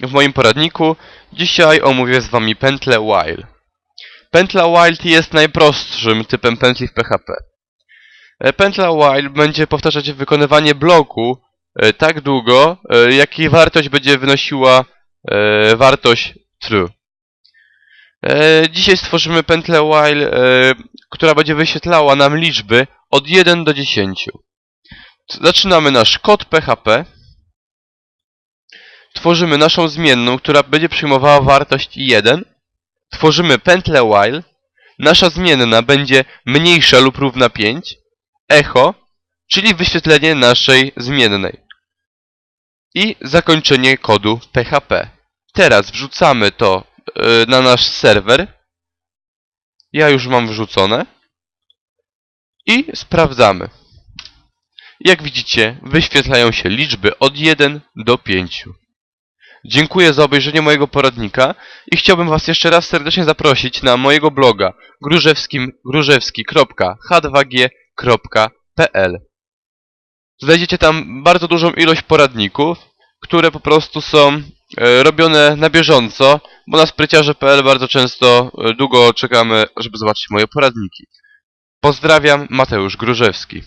w moim poradniku. Dzisiaj omówię z Wami pętlę while. Pętla while jest najprostszym typem pętli w PHP. E, Pętla while będzie powtarzać wykonywanie bloku e, tak długo, e, jak jej wartość będzie wynosiła wartość true. Dzisiaj stworzymy pętlę while, która będzie wyświetlała nam liczby od 1 do 10. Zaczynamy nasz kod PHP. Tworzymy naszą zmienną, która będzie przyjmowała wartość 1. Tworzymy pętlę while. Nasza zmienna będzie mniejsza lub równa 5. Echo, czyli wyświetlenie naszej zmiennej. I zakończenie kodu PHP. Teraz wrzucamy to y, na nasz serwer. Ja już mam wrzucone. I sprawdzamy. Jak widzicie, wyświetlają się liczby od 1 do 5. Dziękuję za obejrzenie mojego poradnika i chciałbym Was jeszcze raz serdecznie zaprosić na mojego bloga grużewskim grużewski.h2g.pl Znajdziecie tam bardzo dużą ilość poradników, które po prostu są e, robione na bieżąco, bo na spryciarze.pl bardzo często e, długo czekamy, żeby zobaczyć moje poradniki. Pozdrawiam, Mateusz Grużewski.